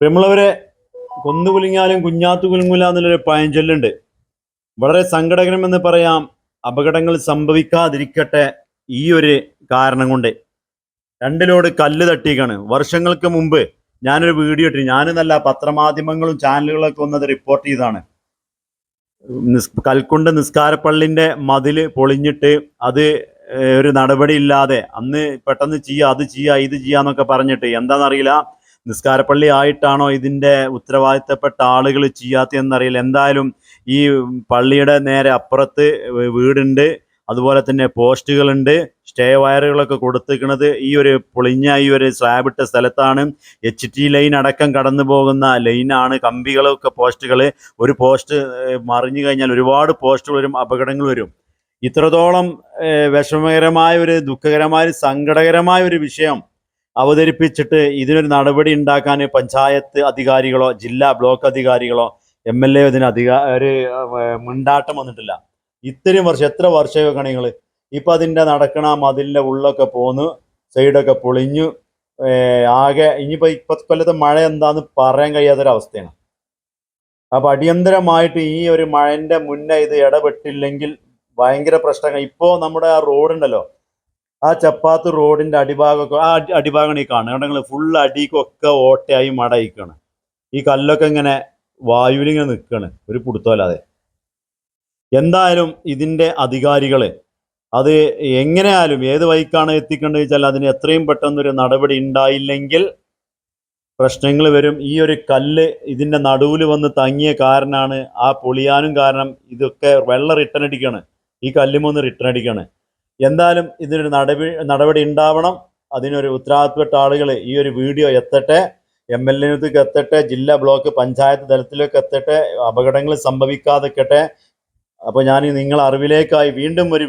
പ്രിയമുള്ളവരെ കൊന്നു കുലുങ്ങിയാലും കുഞ്ഞാത്തു കുലുങ്ങൂല എന്നുള്ളൊരു പഴഞ്ചൊല്ലുണ്ട് വളരെ സങ്കടകരമെന്ന് പറയാം അപകടങ്ങൾ സംഭവിക്കാതിരിക്കട്ടെ ഈ ഒരു കാരണം കൊണ്ട്. രണ്ടിലോട് കല്ല് തട്ടിയേക്കാണ് വർഷങ്ങൾക്ക് മുമ്പ് ഞാനൊരു വീഡിയോ ഇട്ടു ഞാനെന്നല്ല പത്രമാധ്യമങ്ങളും ചാനലുകളൊക്കെ വന്നത് റിപ്പോർട്ട് ചെയ്താണ് നിസ് കൽക്കുണ്ട് നിസ്കാരപ്പള്ളിന്റെ മതിൽ പൊളിഞ്ഞിട്ട് അത് ഒരു നടപടി ഇല്ലാതെ അന്ന് പെട്ടെന്ന് ചെയ്യുക അത് ചെയ്യുക ഇത് ചെയ്യാന്നൊക്കെ പറഞ്ഞിട്ട് എന്താണെന്നറിയില്ല നിസ്കാരപ്പള്ളി ആയിട്ടാണോ ഇതിന്റെ ഉത്തരവാദിത്തപ്പെട്ട ആളുകൾ ചെയ്യാത്തതെന്നറിയില്ല എന്തായാലും ഈ പള്ളിയുടെ നേരെ അപ്പുറത്ത് വീടുണ്ട് അതുപോലെ തന്നെ പോസ്റ്റുകളുണ്ട് സ്റ്റേ വയറുകളൊക്കെ കൊടുത്തിരിക്കുന്നത് ഈ ഒരു പൊളിഞ്ഞ ഈ ഒരു സ്ലാബിട്ട സ്ഥലത്താണ്. എച്ച് ടി ലൈൻ അടക്കം കടന്നു പോകുന്ന ലൈനാണ് കമ്പികളൊക്കെ പോസ്റ്റുകൾ. ഒരു പോസ്റ്റ് മറിഞ്ഞു കഴിഞ്ഞാൽ ഒരുപാട് പോസ്റ്റുകൾ വരും അപകടങ്ങൾ വരും. ഇത്രത്തോളം വിഷമകരമായ ഒരു ദുഃഖകരമായ സങ്കടകരമായ ഒരു വിഷയം അവതരിപ്പിച്ചിട്ട് ഇതിനൊരു നടപടി ഉണ്ടാക്കാൻ പഞ്ചായത്ത് അധികാരികളോ ജില്ലാ ബ്ലോക്ക് അധികാരികളോ എം എൽ എ ഇതിന് അധികാ ഒരു മുണ്ടാട്ടം വന്നിട്ടില്ല. ഇത്രയും വർഷം എത്ര വർഷമൊക്കെ നിങ്ങൾ ഇപ്പം അതിന്റെ നടക്കണ മതിലിന്റെ ഉള്ളൊക്കെ പോന്ന് സൈഡൊക്കെ പൊളിഞ്ഞു ആകെ ഇനിയിപ്പോൾ ഇപ്പത്തെ കൊല്ലത്തെ മഴ എന്താന്ന് പറയാൻ കഴിയാത്തൊരവസ്ഥയാണ്. അപ്പം അടിയന്തരമായിട്ട് ഈ ഒരു മഴന്റെ മുന്നേ ഇത് ഇടപെട്ടില്ലെങ്കിൽ ഭയങ്കര പ്രശ്നങ്ങൾ. ഇപ്പോൾ നമ്മുടെ ആ റോഡുണ്ടല്ലോ ആ ചപ്പാത്ത് റോഡിന്റെ അടിഭാഗമൊക്കെ ആ അടി- അടിഭാഗമാണ് ഈ കാണുന്നത്. നിങ്ങൾ ഫുൾ അടിക്കൊക്കെ ഓട്ടയായി മടയിക്കാണ് ഈ കല്ലൊക്കെ ഇങ്ങനെ വായുവിലിങ്ങനെ നിൽക്കുകയാണ് ഒരു പിടുത്തമല്ലാതെ. എന്തായാലും ഇതിന്റെ അധികാരികൾ അത് എങ്ങനെയാലും ഏത് വഴിക്കാണ് എത്തിക്കേണ്ടത് വെച്ചാൽ അതിന് എത്രയും പെട്ടെന്നൊരു നടപടി ഉണ്ടായില്ലെങ്കിൽ പ്രശ്നങ്ങൾ വരും. ഈ ഒരു കല്ല് ഇതിന്റെ നടുവിൽ വന്ന് തങ്ങിയ കാരനാണ് ആ പൊളിയാനും കാരണം ഇതൊക്കെ വെള്ളം റിട്ടേൺ അടിക്കുകയാണ്. ഈ കല്ലും കല്ലുമൊന്ന് റിട്ടേൺ അടിക്കാണ് എന്തായാലും ഇതിനൊരു നടപടി നടപടി ഉണ്ടാവണം. അതിനൊരു ഉത്തരവാദിത്തപ്പെട്ട ആളുകൾ ഈ ഒരു വീഡിയോ എത്തട്ടെ എം എൽ എക്ക് എത്തട്ടെ ജില്ലാ ബ്ലോക്ക് പഞ്ചായത്ത് തലത്തിലേക്ക് എത്തട്ടെ അപകടങ്ങൾ സംഭവിക്കാതെക്കട്ടെ അപ്പോൾ ഞാൻ നിങ്ങൾ അറിവിലേക്കായി വീണ്ടും ഒരു